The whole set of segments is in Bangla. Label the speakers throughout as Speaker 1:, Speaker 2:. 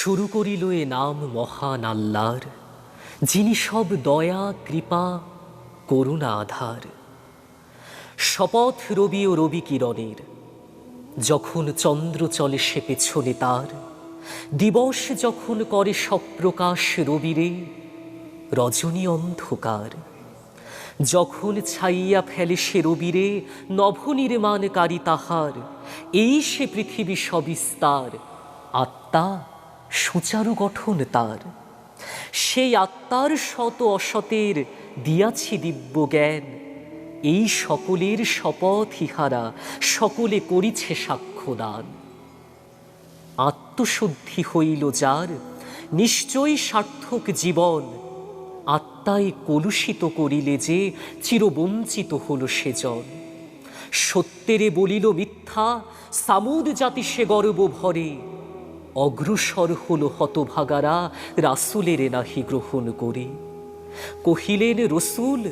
Speaker 1: শুরু করিল এ নাম মহান আল্লাহর, যিনি সব দয়া, কৃপা, করুণা আধার। শপথ রবি ও রবি কিরণের, যখন চন্দ্র চলে সে পেছনে তার, দিবস যখন করে সপ্রকাশ রবিরে, রজনী অন্ধকার। যখন ছাইয়া ফেলে সে রবিরে, নভনির্মাণকারী তাহার, এই সে পৃথিবী সবিস্তার, আত্মা সুচারু গঠন তার। সেই আত্মার শত অসতের দিয়াছি দিব্য জ্ঞান। এই সকলের শপথ ইহারা সকলে করিছে সাক্ষ্যদান। আত্মশুদ্ধি হইল যার, নিশ্চয়ই সার্থক জীবন। আত্মায় কলুষিত করিলে যে চিরবঞ্চিত হল সেজন। সত্যেরে বলিল মিথ্যা, সামুদ জাতি সে গর্ব ভরে। অগ্রসর হল হতভাগারা, রাসুলের নাহি গ্রহণ করে। কহিলেন, রসুল,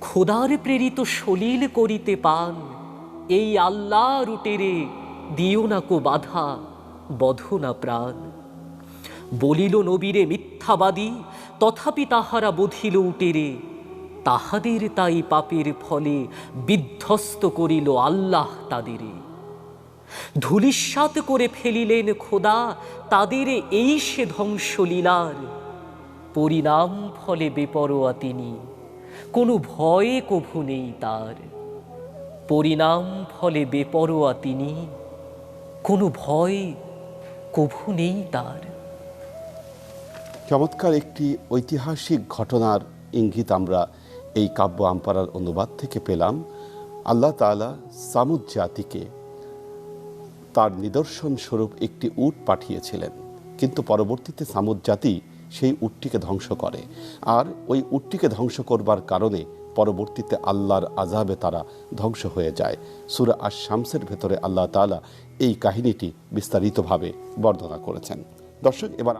Speaker 1: খোদার প্রেরিত সলিল করিতে পান। এই আল্লাহ রুটেরে দিও না কো বাধা, বধ না প্রাণ। বলিল, নবীরে মিথ্যাবাদী, তথাপি তাহারা বধিল উটেরে তাহাদের তাই পাপের ফলে বিধ্বস্ত করিল আল্লাহ তাদেরে ধুলিস্বাত করে ফেলিলেন খোদা তাদের এই সে ধ্বংসলীলার। পরিণাম ফলে বেপরোয়া তিনি, কোনো ভয়ে কভু নেই তার। পরিণাম ফলে বেপরোয়া তিনি, কোনো ভয় কভু নেই তার।
Speaker 2: চমৎকার একটি ঐতিহাসিক ঘটনার ইঙ্গিত আমরা এই কাব্য আম্পারার অনুবাদ থেকে পেলাম। আল্লাহ তাআলা সামুদ জাতিকে তার নিদর্শন স্বরূপ একটি উট পাঠিয়েছিলেন। কিন্তু পরবর্তীতে সামুদ জাতি সেই উটটিকে ধ্বংস করে। আর ওই উটটিকে ধ্বংস করবার কারণে পরবর্তীতে আল্লাহর আজাবে তারা ধ্বংস হয়ে যায়। সুরা আর শামসের ভেতরে আল্লাহ তালা এই কাহিনীটি বিস্তারিতভাবে বর্ণনা করেছেন। দর্শক, এবার